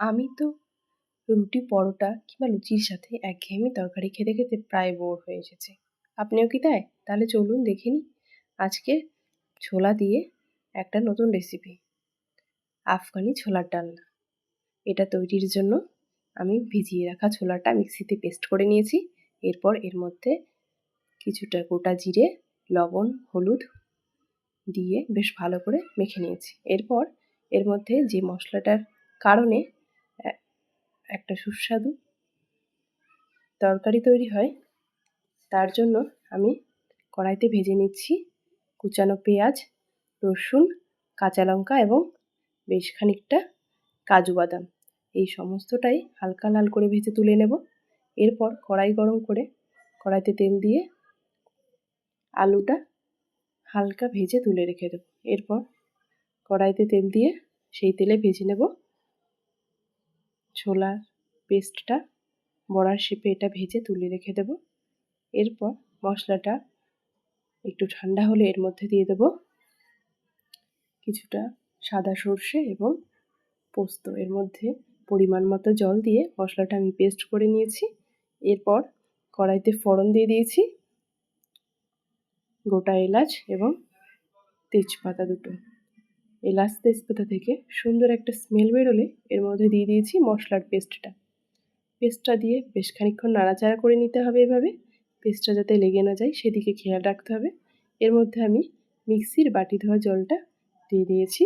আমি তো রুটি, পরোটা কিংবা লুচির সাথে একঘেয়েমি তরকারি খেতে খেতে প্রায় বোর হয়ে এসেছি। আপনিও কি তাই? তাহলে চলুন দেখে নিই। আজকে ছোলা দিয়ে একটা নতুন রেসিপি আফগানি ছোলার ডালনা। এটা তৈরির জন্য আমি ভিজিয়ে রাখা ছোলাটা মিক্সিতে পেস্ট করে নিয়েছি। এরপর এর মধ্যে কিছুটা গোটা জিরে, লবণ, হলুদ দিয়ে বেশ ভালো করে মেখে নিয়েছি। এরপর এর মধ্যে যে মশলাটার কারণে একটা সুস্বাদু তরকারি তৈরি হয়। তার জন্য আমি কড়াইতে ভেজে নিচ্ছি কুচানো পেঁয়াজ, রসুন, কাঁচা লঙ্কা এবং বেশ খানিকটা কাজু বাদাম। এই সমস্তটাই হালকা লাল করে ভেজে তুলে নেব। এরপর কড়াই গরম করে কড়াইতে তেল দিয়ে আলুটা হালকা ভেজে তুলে রেখে দেবো। এরপর কড়াইতে তেল দিয়ে সেই তেলে ভেজে নেব ছোলার পেস্টটা বড়ার শেপে এটা ভেজে তুলে রেখে দেব। এরপর মশলাটা একটু ঠান্ডা হলে এর মধ্যে দিয়ে দেব কিছুটা সাদা সর্ষে এবং পোস্ত। এর মধ্যে পরিমাণ মতো জল দিয়ে মশলাটা আমি পেস্ট করে নিয়েছি। এরপর কড়াইতে ফোড়ন দিয়ে দিয়েছি, গোটা এলাচ এবং তেজপাতা দুটো। এলাচ তেজপাতা থেকে সুন্দর একটা স্মেল বেরোলে এর মধ্যে দিয়ে দিয়েছি মশলার পেস্টটা পেস্টটা দিয়ে বেশ খানিক্ষণ নাড়াচাড়া করে নিতে হবে এভাবে। পেস্টটা যাতে লেগে না যায় সেদিকে খেয়াল রাখতে হবে। এর মধ্যে আমি মিক্সির বাটি ধোয়া জলটা দিয়ে দিয়েছি।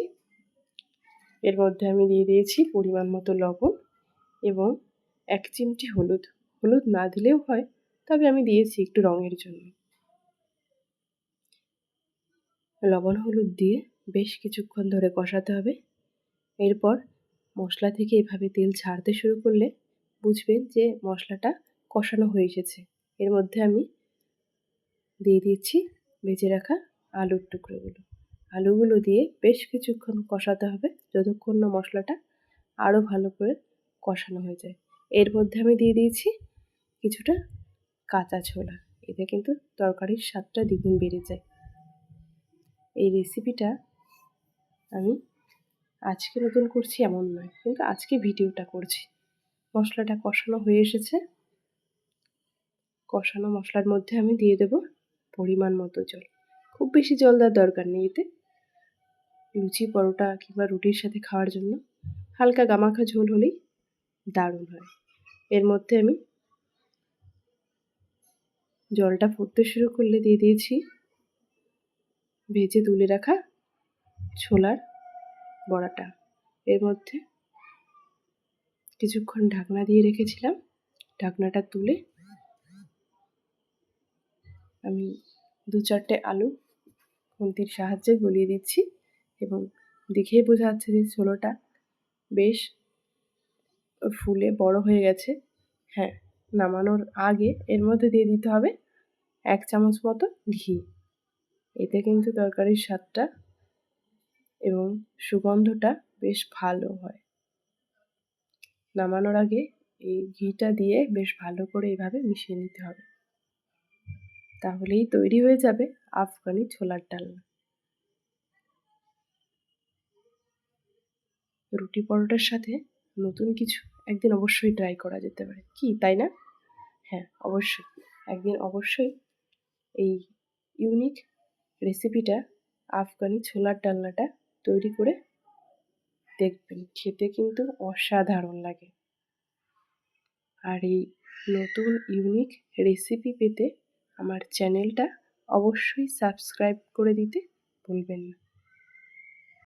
এর মধ্যে আমি দিয়ে দিয়েছি পরিমাণ মতো লবণ এবং এক চিমটি হলুদ। হলুদ না দিলেও হয়, তবে আমি দিয়েছি একটু রঙের জন্য। লবণ হলুদ দিয়ে বেশ কিছুক্ষণ ধরে কষাতে হবে। এরপর মশলা থেকে এভাবে তেল ছাড়তে শুরু করলে বুঝবেন যে মশলাটা কষানো হয়ে এসেছে। এর মধ্যে আমি দিয়ে দিচ্ছি ভেজে রাখা আলুর টুকরোগুলো। আলুগুলো দিয়ে বেশ কিছুক্ষণ কষাতে হবে যতক্ষণ না মশলাটা আরও ভালো করে কষানো হয়ে যায়। এর মধ্যে আমি দিয়ে দিয়েছি কিছুটা কাঁচা ছোলা। এতে কিন্তু তরকারির স্বাদটা দ্বিগুণ বেড়ে যায়। এই রেসিপিটা আমি আজকে নতুন করছি এমন নয়, কিন্তু আজকে ভিডিওটা করছি। মশলাটা কষানো হয়ে এসেছে। কষানো মশলার মধ্যে আমি দিয়ে দেব পরিমাণ মতো জল। খুব বেশি জল দেওয়ার দরকার নেই এতে। লুচি, পরোটা কিংবা রুটির সাথে খাওয়ার জন্য হালকা গামাখা ঝোল হলেই দারুণ হয়। এর মধ্যে আমি জলটা ফুটতে শুরু করলে দিয়ে দিয়েছি। ভেজে তুলে রাখা ছোলার বড়াটা। এর মধ্যে কিছুক্ষণ ঢাকনা দিয়ে রেখেছিলাম। ঢাকনাটা তুলে আমি দু চারটে আলু খুন্তির সাহায্যে গলিয়ে দিচ্ছি এবং দেখেই বোঝা যাচ্ছে যে ছোলোটা বেশ ফুলে বড় হয়ে গেছে। হ্যাঁ নামানোর আগে এর মধ্যে দিয়ে দিতে হবে এক চামচ মতো ঘি। এতে কিন্তু তরকারির স্বাদটা এবং সুগন্ধটা বেশ ভালো হয়। নামানোর আগে এই ঘিটা দিয়ে বেশ ভালো করে এইভাবে মিশিয়ে নিতে হবে। তাহলেই তৈরি হয়ে যাবে আফগানি ছোলার ডালনা। রুটি পরোটার সাথে নতুন কিছু একদিন অবশ্যই ট্রাই করা যেতে পারে। কি, তাই না? হ্যাঁ অবশ্যই। একদিন অবশ্যই এই ইউনিক রেসিপিটা আফগানি ছোলার ডালনাটা তৈরি করে দেখবেন। খেতে কিন্তু অসাধারণ লাগে। আর এই নতুন ইউনিক রেসিপি পেতে আমার চ্যানেলটা অবশ্যই সাবস্ক্রাইব করে দিতে ভুলবেন না।